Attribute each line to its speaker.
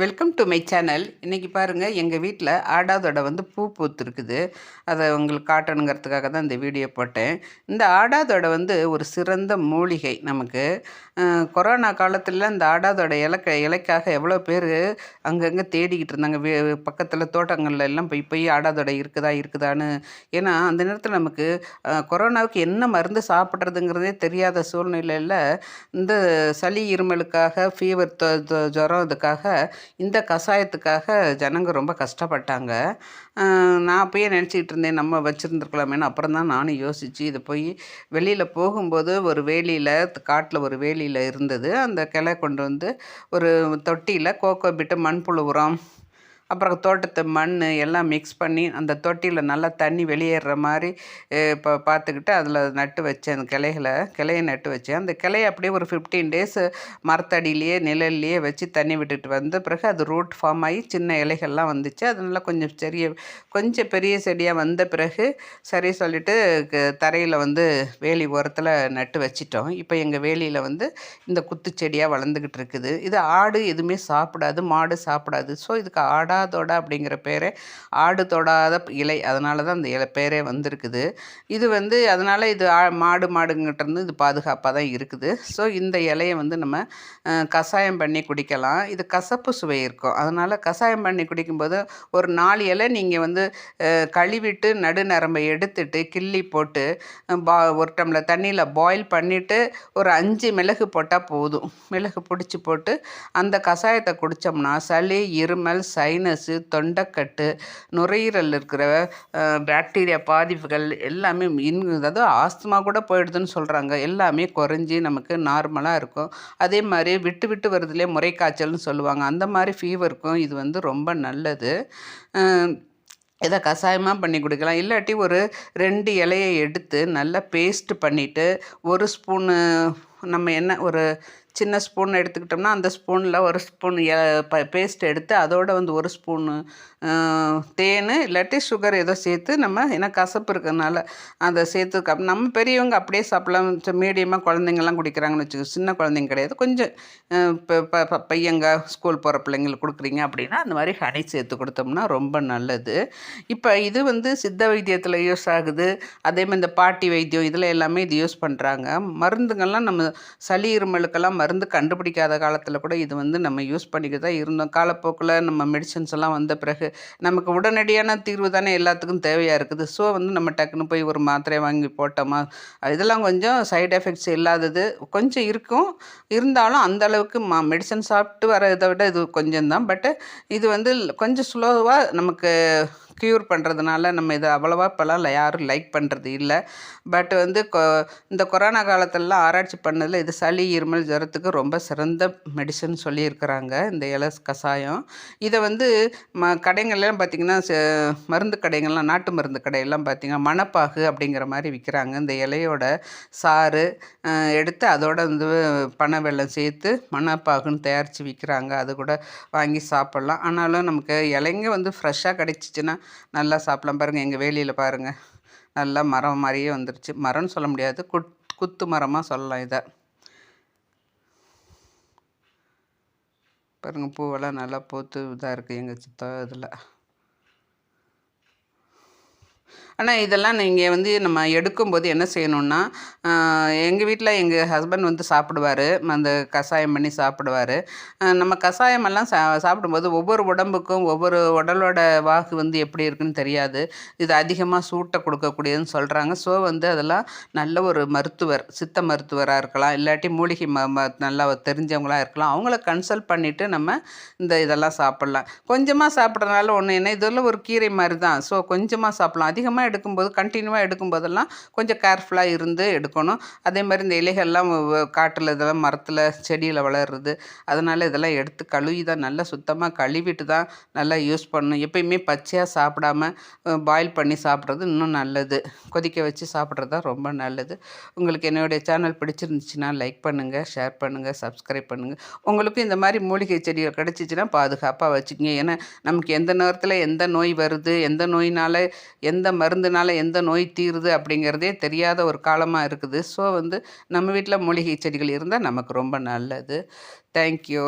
Speaker 1: Welcome to my channel இன்றைக்கி பாருங்கள் எங்கள் வீட்டில் ஆடாதொடை வந்து பூ பூத்துருக்குது. அதை உங்களுக்கு காட்டணுங்கிறதுக்காக தான் இந்த வீடியோ போட்டேன். இந்த ஆடாதொடை வந்து ஒரு சிறந்த மூலிகை நமக்கு. கொரோனா காலத்தில் இந்த ஆடாதொடை இலக்க இலைக்காக எவ்வளோ பேர் அங்கங்கே தேடிக்கிட்டு இருந்தாங்க. வே பக்கத்தில் தோட்டங்களில் எல்லாம் போய் போய் ஆடாதொடை இருக்குதா இருக்குதான்னு. ஏன்னா அந்த நேரத்தில் நமக்கு கொரோனாவுக்கு என்ன மருந்து சாப்பிட்றதுங்கிறதே தெரியாத சூழ்நிலையில் இந்த சளி இருமலுக்காக ஃபீவர் ஜுரம் இதுக்காக இந்த கஷாயத்துக்காக ஜனங்க ரொம்ப கஷ்டப்பட்டாங்க. நான் அப்பயே நினச்சிக்கிட்டு இருந்தேன் நம்ம வச்சுருந்துருக்கலாமேன்னு. அப்புறம் தான் நானும் யோசித்து இதை போய் வெளியில் போகும்போது ஒரு வேலியில் காட்டில் ஒரு வேலியில் இருந்தது. அந்த கிளை கொண்டு வந்து ஒரு தொட்டியில் கோகோ பிட்டு மண்புழு உரம் அப்புறம் தோட்டத்து மண் எல்லாம் மிக்ஸ் பண்ணி அந்த தொட்டியில் நல்லா தண்ணி வெளியேறுற மாதிரி இப்போ பார்த்துக்கிட்டு அதில் நட்டு வச்சேன். அந்த கிளைகளை கிளையை நட்டு வச்சேன். அந்த கிளையை அப்படியே ஒரு ஃபிஃப்டீன் டேஸ் மரத்தடியிலேயே நிழல்லையே வச்சு தண்ணி விட்டுட்டு வந்த பிறகு அது ரூட் ஃபார்ம் ஆகி சின்ன இலைகள்லாம் வந்துச்சு. அதனால கொஞ்சம் பெரிய கொஞ்சம் பெரிய செடியாக வந்த பிறகு சரி சொல்லிட்டு தரையில் வந்து வேலி ஓரத்தில் நட்டு வச்சிட்டோம். இப்போ எங்கள் வேலியில் வந்து இந்த குத்து செடியாக வளர்ந்துக்கிட்டு இருக்குது. இது ஆடு எதுவுமே சாப்பிடாது மாடு சாப்பிடாது. ஸோ இதுக்கு ஆடாக ஆடாதொடை அப்படிங்கிற பேரே ஆடு தொடாத இலை. அதனால தான் அந்த இலை பேரே வந்திருக்குது. இது வந்து அதனால் இது ஆ- மாடு மாடுங்கிட்ட இருந்து இது பாதுகாப்பாக தான் இருக்குது. ஸோ இந்த இலையை வந்து நம்ம கஷாயம் பண்ணி குடிக்கலாம். இது கசப்பு சுவை இருக்கும். அதனால் கஷாயம் பண்ணி குடிக்கும்போது ஒரு நாலு இலை நீங்கள் வந்து கழுவிட்டு கழுவிட்டு நடுநரம்பை எடுத்துட்டு கிள்ளி போட்டு பா ஒரு டம்ளர் தண்ணியில் பாயில் பண்ணிவிட்டு ஒரு அஞ்சு மிளகு போட்டால் போதும். மிளகு பிடிச்சி போட்டு அந்த கஷாயத்தை குடித்தோம்னா சளி இருமல் சைனஸு தொண்டைக்கட்டு நுரையீரல் இருக்கிற பாக்டீரியா பாதிப்புகள் எல்லாமே இன் அதாவது ஆஸ்துமா கூட போயிடுதுன்னு சொல்கிறாங்க எல்லாமே குறைஞ்சி நமக்கு நார்மலாக இருக்கும். அதே மாதிரி விட்டு விட்டு வருதுலேயே முறைக்காய்ச்சல்னு சொல்லுவாங்க. அந்த மாதிரி ஃபீவருக்கும் இது வந்து ரொம்ப நல்லது. அஹ், இதை கஷாயமாக பண்ணி கொடுக்கலாம். இல்லாட்டி ஒரு ரெண்டு இலையை எடுத்து நல்லா பேஸ்ட் பண்ணிவிட்டு ஒரு ஸ்பூனு நம்ம என்ன ஒரு சின்ன ஸ்பூன் எடுத்துக்கிட்டோம்னா அந்த ஸ்பூனில் ஒரு ஸ்பூன் பேஸ்ட் எடுத்து அதோட வந்து ஒரு ஸ்பூனு தேன் இல்லாட்டி சுகர் ஏதோ சேர்த்து நம்ம ஏன்னா கசப்பு இருக்கிறதுனால அதை சேர்த்து நம்ம பெரியவங்க அப்படியே சாப்பிடலாம். மீடியமாக குழந்தைங்கள்லாம் குடிக்கிறாங்கன்னு வச்சுக்கோ சின்ன குழந்தைங்க கிடையாது. கொஞ்சம் இப்போ ப- ப- பையங்க ஸ்கூல் போகிற பிள்ளைங்களுக்கு கொடுக்குறீங்க அப்படின்னா அந்த மாதிரி ஹனி சேர்த்து கொடுத்தோம்னா ரொம்ப நல்லது. இப்போ இது வந்து சித்த வைத்தியத்தில் யூஸ் ஆகுது. அதே மாதிரி இந்த பாட்டி வைத்தியம் இதில் எல்லாமே இது யூஸ் பண்ணுறாங்க மருந்துங்கள்லாம் நம்ம சளி இருமலுக்கெல்லாம் மருந்து கண்டுபிடிக்காத காலத்தில் கூட இது வந்து நம்ம யூஸ் பண்ணிக்கிட்டு தான் இருந்தோம். காலப்போக்கில் நம்ம மெடிசன்ஸ் எல்லாம் வந்த பிறகு நமக்கு உடனடியான தீர்வு தானே எல்லாத்துக்கும் தேவையாக இருக்குது. ஸோ வந்து நம்ம டக்குன்னு போய் ஒரு மாத்திரை வாங்கி போட்டோமா? இதெல்லாம் கொஞ்சம் சைடு எஃபெக்ட்ஸ் இல்லாதது கொஞ்சம் இருக்கும். இருந்தாலும் அந்த அளவுக்கு மா மெடிசன் சாப்பிட்டு வர இதை விட இது கொஞ்சம் தான் பட்டு இது வந்து கொஞ்சம் ஸ்லோவாக நமக்கு க்யூர் பண்ணுறதுனால நம்ம இதை அவ்வளோவா இப்போல்லாம் யாரும் லைக் பண்ணுறது இல்லை. பட் வந்து கொ இந்த கொரோனா காலத்திலலாம் ஆராய்ச்சி பண்ணதில் இது சளி இருமல் ஜுரத்துக்கு ரொம்ப சிறந்த மெடிசன் சொல்லியிருக்கிறாங்க இந்த இலை கஷாயம். இதை வந்து ம கடைங்கள்லாம் பார்த்திங்கன்னா மருந்து கடைகள்லாம் நாட்டு மருந்து கடையெல்லாம் பார்த்திங்கன்னா மணப்பாகு அப்படிங்கிற மாதிரி விற்கிறாங்க இந்த இலையோட சாறு எடுத்து அதோட வந்து பனை வெல்லம் சேர்த்து மணப்பாகுன்னு தயாரித்து விற்கிறாங்க அது கூட வாங்கி சாப்பிட்லாம். ஆனாலும் நமக்கு இலைங்க வந்து ஃப்ரெஷ்ஷாக கிடச்சிச்சின்னா நல்லா சாப்பிடலாம். பாருங்கள் எங்கள் வேலியில் பாருங்கள் நல்லா மரம் மாதிரியே வந்துருச்சு. மரம்னு சொல்ல முடியாது. குட் குத்து மரமாக சொல்லலாம் இதை. பாருங்கள் பூவெல்லாம் நல்லா பூத்து இதாக இருக்குது எங்கள் சித்தா இதில். ஆனால் இதெல்லாம் நீங்கள் வந்து நம்ம எடுக்கும்போது என்ன செய்யணும்னா எங்கள் வீட்டில் எங்கள் ஹஸ்பண்ட் வந்து சாப்பிடுவார். அந்த கஷாயம் பண்ணி சாப்பிடுவார். நம்ம கஷாயமெல்லாம் சா சாப்பிடும்போது ஒவ்வொரு உடம்புக்கும் ஒவ்வொரு உடலோட வாகு வந்து எப்படி இருக்குன்னு தெரியாது. இது அதிகமாக சூட்டை கொடுக்கக்கூடியதுன்னு சொல்கிறாங்க ஸோ வந்து அதெல்லாம் நல்ல ஒரு மருத்துவர் சித்த மருத்துவராக இருக்கலாம். இல்லாட்டி மூலிகை ம ம நல்லா தெரிஞ்சவங்களாக இருக்கலாம். அவங்கள கன்சல்ட் பண்ணிவிட்டு நம்ம இந்த இதெல்லாம் சாப்பிட்லாம். கொஞ்சமாக சாப்பிட்றதுனால ஒன்று என்ன இதெல்லாம் ஒரு கீரை மாதிரி தான். ஸோ கொஞ்சமாக சாப்பிட்லாம். அதிகமாக எடுக்கும்போது கண்டினியூவாக எடுக்கும்போதெல்லாம் கொஞ்சம் கேர்ஃபுல்லாக இருந்து எடுக்கணும். அதே மாதிரி இந்த இலைகள்லாம் காட்டில் இதெல்லாம் மரத்தில் செடியில் வளர்றது அதனால் இதெல்லாம் எடுத்து கழுவி தான் நல்லா சுத்தமாக கழுவிட்டு தான் நல்லா யூஸ் பண்ணணும். எப்பயுமே பச்சையாக சாப்பிடாம பாயில் பண்ணி சாப்பிட்றது இன்னும் நல்லது. கொதிக்க வச்சு சாப்பிட்றது தான் ரொம்ப நல்லது. உங்களுக்கு என்னுடைய சேனல் பிடிச்சிருந்துச்சுன்னா லைக் பண்ணுங்கள் ஷேர் பண்ணுங்கள் சப்ஸ்கிரைப் பண்ணுங்கள் உங்களுக்கும் இந்த மாதிரி மூலிகை செடிகள் கிடச்சிச்சின்னா பாதுகாப்பாக வச்சுக்கோங்க. ஏன்னா நமக்கு எந்த நேரத்தில் எந்த நோய் வருது எந்த நோயினால் எந்த மருந்து மருந்துனால் எந்த நோய் தீருது அப்படிங்கிறதே தெரியாத ஒரு காலமாக இருக்குது. ஸோ வந்து நம்ம வீட்டில் மூலிகை செடிகள் இருந்தால் நமக்கு ரொம்ப நல்லது. தேங்க்யூ